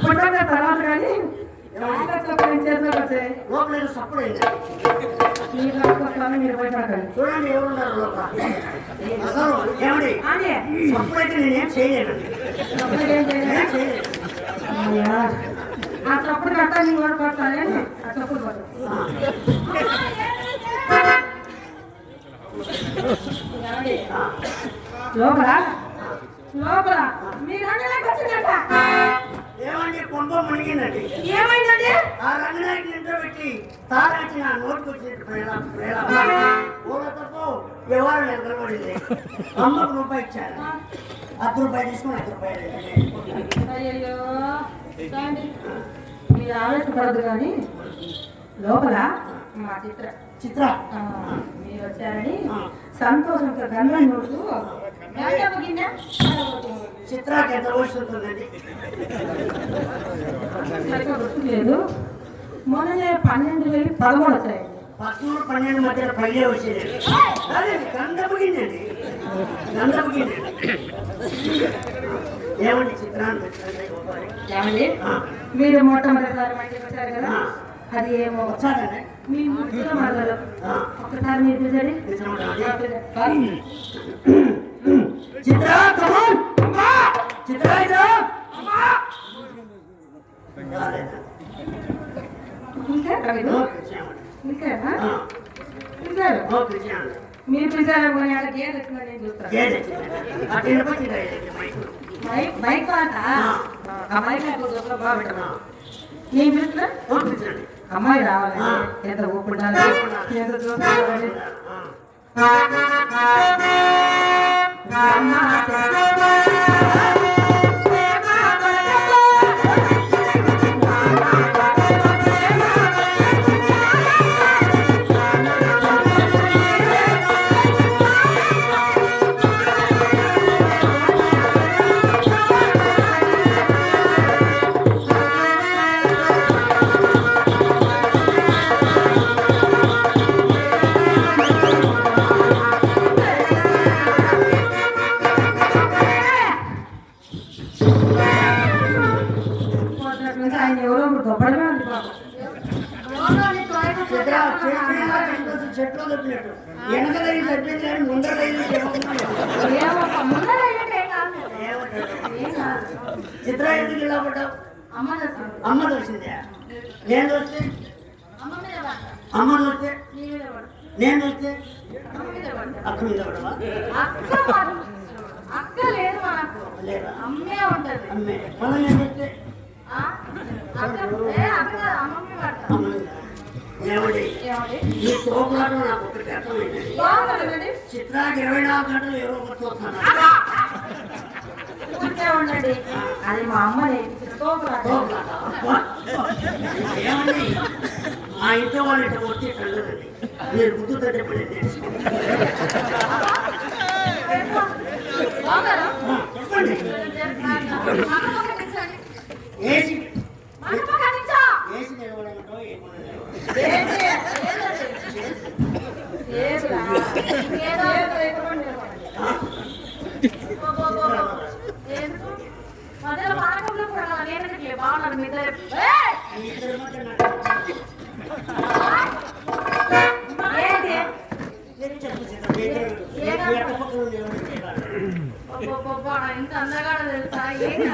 పుట్టక తర్వాత కానీ చప్పుడు ఏం చేతిలోకి వచ్చాయి లోపల ఏదో సప్పుడు చూడండి ఎవరున్నారు లోపల. అసలు ఏమండి? అదే సప్పుడైతే నేనేం చేయలేను. చప్పుడు ఆ చప్పుడు కట్ట నీ వాడు కొడతానే ఆ చప్పుడు లోపల? ఏమైందండి? ఆ రంగనాయకి ఇంట్లో పెట్టి తారాచి నా నోటికి వచ్చినట్టు ప్రేమ ప్రేమ పూలతో ఎవరు నిలబడింది అమ్మకు రూపాయి ఇచ్చారు. అర్ధ రూపాయి తీసుకుని అర్ధ రూపాయలు ఇచ్చాను. చూడండి. మీరు ఆలోచపడదు కానీ లోపల మా చిత్ర. చిత్ర. మీరు వచ్చారని సంతోషంతో గంగని నోడుతూ గంగ చిత్రాకి ఎంత వయసు ఉంటుందండి గుర్తులేదు మొన్ననే పన్నెండు వేలు పదమూడు పదమూడు పన్నెండు మధ్యలో పైలే వచ్చేది అదేండి ఏమండి చిత్రాన్ని. ఏమండి? మీరు మొట్టమొదటిసారి వచ్చారు కదా? అది ఏమో వచ్చాదండి మీ మీరు. చిత్ర కమాన్ అమ్మా చిత్ర ఇదో అమ్మా మీరు పిలిచారు నేను చూస్తాను పాట నేను పిలుస్తున్నా అమ్మాయి రావాలి ఎంత ఊపుండాలి ఎంత చూసుకోవాలి ఆ, ఆయన ఎవరో దొబ్బడమే ఉంది చెట్లో వెనక కానీ ముందర ఏం? ఏం కాదు. చిత్ర ఎందుకు ఇలా పడ్డావు అమ్మ చూసిందే నేను చూస్తే అమ్మ మీద పడతా. అమ్మ చూస్తే నీ మీద పడతా. నేను చూస్తే అమ్మ మీద పడతా. అక్క మీద పడవా అక్క మాకు. అక్క లేదు మనకు అమ్మే ఉంటది అమ్మే మనం నేను చూస్తే ఆ? అక్క ఏ అక్క కాదు, అమ్మ మీద పడతా. అమ్మ మీద. ఏమండి ఈ తోపులాటం నాకు ఒకటి అర్థమైంది ఇరవై నాలుగు గంటలు ఎవరో ఒకటి ఉండండి అది మా అమ్మ ఏమండి మా ఇంట్లో వాళ్ళు ఇట్లా మీరు గుర్తు తట్టే ఏసీ ఎంత అందగాడో తెలుసా ఏంటి